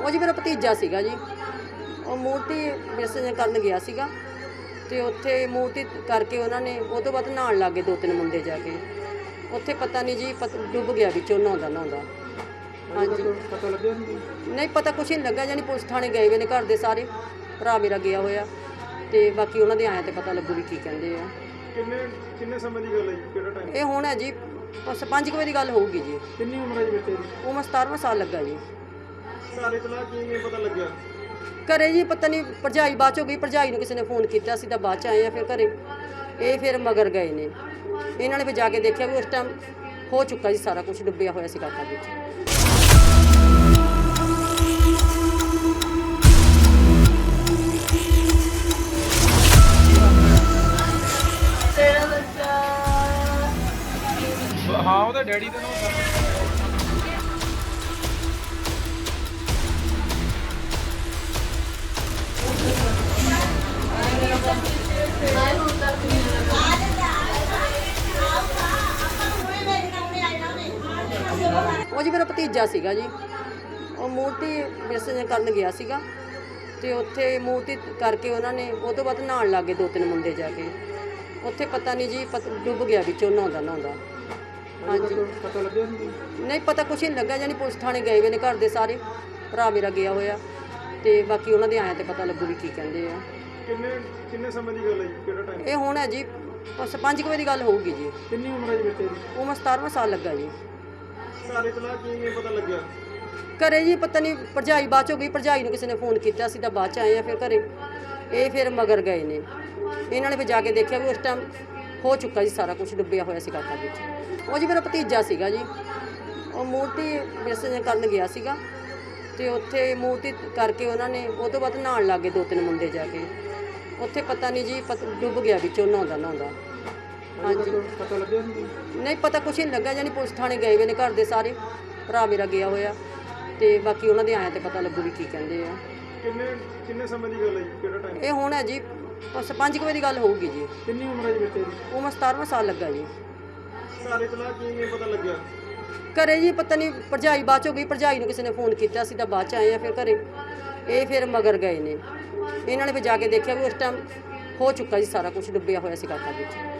ਉਹ ਜੀ ਮੇਰਾ ਭਤੀਜਾ ਸੀਗਾ ਜੀ। ਉਹ ਮੂਰਤੀ ਵਿਸਰਜਨ ਕਰਨ ਗਿਆ ਸੀਗਾ। ਤੇ ਉੱਥੇ ਮੂਰਤੀ ਕਰਕੇ ਉਹਨਾਂ ਨੇ, ਉਹ ਤੋਂ ਬਾਅਦ ਨਹਾਉਣ ਲੱਗੇ ਦੋ ਤਿੰਨ ਮੁੰਡੇ ਜਾ ਕੇ। ਉੱਥੇ ਪਤਾ ਨਹੀਂ ਜੀ ਡੁੱਬ ਗਿਆ ਵਿੱਚੋਂ ਨਹਾਉਂਦਾ ਨਹਾਉਂਦਾ ਹਾਂਜੀ। ਪਤਾ ਲੱਗਿਆ ਨਹੀਂ ਪਤਾ ਕੁਛ ਨਹੀਂ ਲੱਗਾ ਜਾਨੀ ਪੁਲਿਸ ਥਾਣੇ ਗਏ ਹੋਏ ਨੇ ਘਰ ਦੇ ਸਾਰੇ। ਭਰਾ ਮੇਰਾ ਗਿਆ ਹੋਇਆ ਤੇ ਬਾਕੀ ਉਹਨਾਂ ਦੇ ਆਇਆ ਤੇ ਪਤਾ ਲੱਗੂ ਵੀ ਕੀ ਕਹਿੰਦੇ ਆ। ਕਿੰਨੇ ਕਿੰਨੇ ਸਮੇਂ ਦੀ ਗੱਲ ਹੈ ਜੀ? ਕਿਹੜਾ ਟਾਈਮ ਇਹ ਹੁਣ ਹੈ ਜੀ ਬਸ 5 ਵਜੇ ਦੀ ਗੱਲ ਹੋਊਗੀ ਜੀ। ਕਿੰਨੀ ਉਮਰ ਹੈ ਜੀ ਬੱਚੇ ਦੀ? ਉਮਰ 17ਵਾਂ ਸਾਲ ਲੱਗਾ ਜੀ। ਸਾਰੇ ਤਲਾ ਕਿਵੇਂ ਪਤਾ ਲੱਗਿਆ? ਘਰੇ ਜੀ ਪਤਾ ਨਹੀਂ ਭਰਜਾਈ ਬਾਅਦ ਚੋਂ ਗਈ ਭਰਜਾਈ ਨੂੰ ਕਿਸੇ ਨੇ ਫੋਨ ਕੀਤਾ ਸੀ ਤਾਂ ਬਾਅਦ ਚ ਆਏ ਆ ਫਿਰ ਘਰੇ। ਇਹ ਫਿਰ ਮਗਰ ਗਏ ਨੇ। ਇਹਨਾਂ ਨੇ ਫਿਰ ਜਾ ਕੇ ਦੇਖਿਆ ਵੀ ਉਸ ਟਾਈਮ ਹੋ ਚੁੱਕਾ ਜੀ, ਸਾਰਾ ਕੁਝ ਡੁੱਬਿਆ ਹੋਇਆ ਸੀ ਕਾਕਾ ਵਿੱਚ। ਹਾਂ, ਉਹਦਾ ਡੈਡੀ ਦਾ ਨਾਮ ਉਹ ਜੀ ਮੇਰਾ ਭਤੀਜਾ ਸੀਗਾ ਜੀ। ਉਹ ਮੂਰਤੀ ਵਿਸਰਜਨ ਕਰਨ ਗਿਆ ਸੀਗਾ ਤੇ ਉੱਥੇ ਮੂਰਤੀ ਕਰਕੇ ਉਹਨਾਂ ਨੇ ਉਹ ਤੋਂ ਬਾਅਦ ਨਹਾਉਣ ਲੱਗੇ ਦੋ ਤਿੰਨ ਮੁੰਡੇ ਜਾ ਕੇ। ਉੱਥੇ ਪਤਾ ਨਹੀਂ ਜੀ ਪਤ- ਡੁੱਬ ਗਿਆ ਵਿੱਚੋਂ ਨਹਾਉਂਦਾ ਨਹਾਉਂਦਾ ਹਾਂਜੀ ਪਤਾ ਲੱਗਿਆ ਨਹੀਂ ਨਹੀਂ ਪਤਾ ਕੁਛ ਨਹੀਂ ਲੱਗਾ ਜਾਨੀ ਪੁਲਿਸ ਥਾਣੇ ਗਏ ਹੋਏ ਨੇ ਘਰ ਦੇ ਸਾਰੇ। ਭਰਾ ਮੇਰਾ ਗਿਆ ਹੋਇਆ ਤੇ ਬਾਕੀ ਉਹਨਾਂ ਦੇ ਆਇਆ ਤੇ ਪਤਾ ਲੱਗੂ ਵੀ ਕੀ ਕਹਿੰਦੇ ਆ। ਕਿੰਨੇ ਕਿੰਨੇ ਸਮੇਂ ਦੀ ਗੱਲ ਹੈ ਜੀ? ਕਿਹੜਾ ਟਾਈਮ ਇਹ ਹੁਣ ਹੈ ਜੀ ਬਸ 5 ਵਜੇ ਦੀ ਗੱਲ ਹੋਊਗੀ ਜੀ। ਕਿੰਨੀ ਉਮਰ ਹੈ ਜੀ ਬੱਚੇ ਦੀ? ਉਮਰ 17ਵਾਂ ਸਾਲ ਲੱਗਾ ਜੀ। ਸਾਰੇ ਤਲਾ ਕਿਵੇਂ ਪਤਾ ਲੱਗਿਆ? ਘਰੇ ਜੀ ਪਤਾ ਨਹੀਂ, ਭਰਜਾਈ ਬਾਅਦ ਚੋਂ ਗਈ ਭਰਜਾਈ ਨੂੰ ਕਿਸੇ ਨੇ ਫੋਨ ਕੀਤਾ ਸੀ ਤਾਂ ਬਾਅਦ ਚ ਆਏ ਆ ਫਿਰ ਘਰੇ। ਇਹ ਫਿਰ ਮਗਰ ਗਏ ਨੇ। ਇਹਨਾਂ ਨੇ ਫਿਰ ਜਾ ਕੇ ਦੇਖਿਆ ਵੀ ਉਸ ਟਾਈਮ ਹੋ ਚੁੱਕਾ ਜੀ ਸਾਰਾ ਕੁਝ ਡੁੱਬਿਆ ਹੋਇਆ ਸੀ ਕਾਕਾ ਵਿੱਚ। ਉਹ ਜੀ ਮੇਰਾ ਭਤੀਜਾ ਸੀਗਾ ਜੀ। ਉਹ ਮੂਰਤੀ ਵਿਸਰਜਨ ਕਰਨ ਗਿਆ ਸੀਗਾ ਤੇ ਉੱਥੇ ਮੂਰਤੀ ਕਰਕੇ ਉਹਨਾਂ ਨੇ, ਉਹ ਤੋਂ ਬਾਅਦ ਨਹਾਉਣ ਲੱਗੇ ਦੋ ਤਿੰਨ ਮੁੰਡੇ ਜਾ ਕੇ। ਉੱਥੇ ਪਤਾ ਨਹੀਂ ਜੀ, ਪਤ- ਡੁੱਬ ਗਿਆ ਵਿੱਚੋਂ ਨਹਾਉਂਦਾ ਨਹਾਉਂਦਾ ਹਾਂਜੀ। ਪਤਾ ਲੱਗਿਆ ਨਹੀਂ ਪਤਾ ਕੁਛ ਨਹੀਂ ਲੱਗਾ ਜਾਨੀ ਪੁਲਿਸ ਥਾਣੇ ਗਏ ਹੋਏ ਨੇ ਘਰ ਦੇ ਸਾਰੇ। ਭਰਾ ਮੇਰਾ ਗਿਆ ਹੋਇਆ। ਤੇ ਬਾਕੀ ਉਹਨਾਂ ਦੇ ਆਇਆ ਤੇ ਪਤਾ ਲੱਗੂ ਵੀ ਕੀ ਕਹਿੰਦੇ ਆ। ਕਿੰਨੇ ਕਿੰਨੇ ਸਮੇਂ ਦੀ ਗੱਲ ਹੈ ਜੀ? ਕਿਹੜਾ ਟਾਈਮ ਇਹ ਹੁਣ ਹੈ ਜੀ ਬਸ 5 ਵਜੇ ਦੀ ਗੱਲ ਹੋਊਗੀ ਜੀ। ਕਿੰਨੀ ਉਮਰ ਹੈ ਜੀ ਬੱਚੇ ਦੀ? ਉਮਰ 17ਵਾਂ ਸਾਲ ਲੱਗਾ ਜੀ। ਸਾਰੇ ਤਲਾ ਕਿਵੇਂ ਪਤਾ ਲੱਗਿਆ? ਘਰੇ ਜੀ ਪਤਾ ਨਹੀਂ ਭਰਜਾਈ ਬਾਅਦ ਚੋਂ ਗਈ ਭਰਜਾਈ ਨੂੰ ਕਿਸੇ ਨੇ ਫੋਨ ਕੀਤਾ ਸੀ ਤਾਂ ਬਾਅਦ ਚ ਆਏ ਆ ਫਿਰ ਘਰੇ। ਇਹ ਫਿਰ ਮਗਰ ਗਏ ਨੇ। ਇਹਨਾਂ ਨੇ ਫਿਰ ਜਾ ਕੇ ਦੇਖਿਆ ਵੀ ਉਸ ਟਾਈਮ ਹੋ ਚੁੱਕਾ ਜੀ ਸਾਰਾ ਕੁਝ ਡੁੱਬਿਆ ਹੋਇਆ ਸੀ ਕਾਕਾ ਵਿੱਚ।